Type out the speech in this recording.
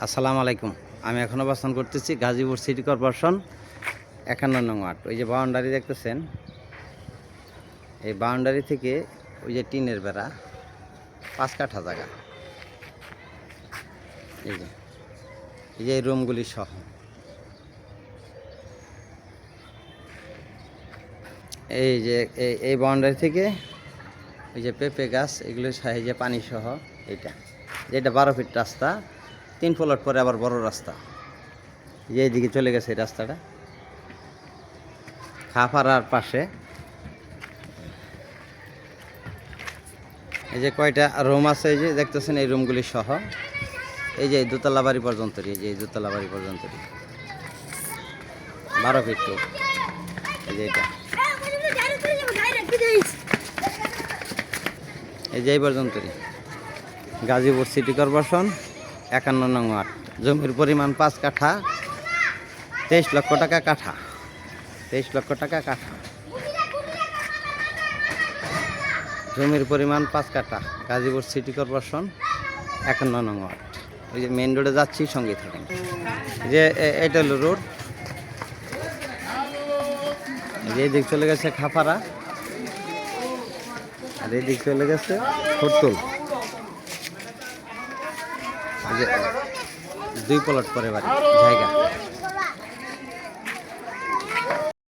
আসসালামু আলাইকুম। আমি এখন অবস্থান করতেছি গাজীপুর সিটি কর্পোরেশন একান্ন নং ওয়ার্ড। ওই যে বাউন্ডারি দেখতেছেন, এই বাউন্ডারি থেকে ওই যে টিনের বেড়া, পাঁচ কাঠা জায়গা। এই যে এই যে রুমগুলি সহ। এই যে, এই- বাউন্ডারি থেকে ওই যে পেঁপে গাছ এগুলো যে পানি সহ এইটা। যেটা বারো ফিট রাস্তা তিন ফ্লট পরে আবার বড় রাস্তা। যে এইদিকে চলে গেছে এই রাস্তাটা। খাফারার পাশে। এই যে কয়টা রুম আছে, এই যে দেখতেছেন এই রুমগুলি সহ। এই যে দোতলা বাড়ি পর্যন্তই এই যে দোতলা বাড়ি পর্যন্তই বারো ফিট টু এই যে এটা। এই যে এই পর্যন্তই গাজীপুর সিটি কর্পোরেশন। একান্ন নং ওয়ার্ড। জমির পরিমাণ পাঁচ কাঠা, তেইশ লক্ষ টাকা কাঠা। তেইশ লক্ষ টাকা কাঠা। জমির পরিমাণ পাঁচ কাঠা, গাজীপুর সিটি কর্পোরেশন, একান্ন নং ওয়ার্ড। ওই যে মেন রোডে যাচ্ছি, সঙ্গে থাকেন। যে এটা হলো রোড। যে এদিক চলে গেছে খাপাড়া। আর এদিক চলে গেছে যে দুই পলট পরে বাড়ি জায়গা।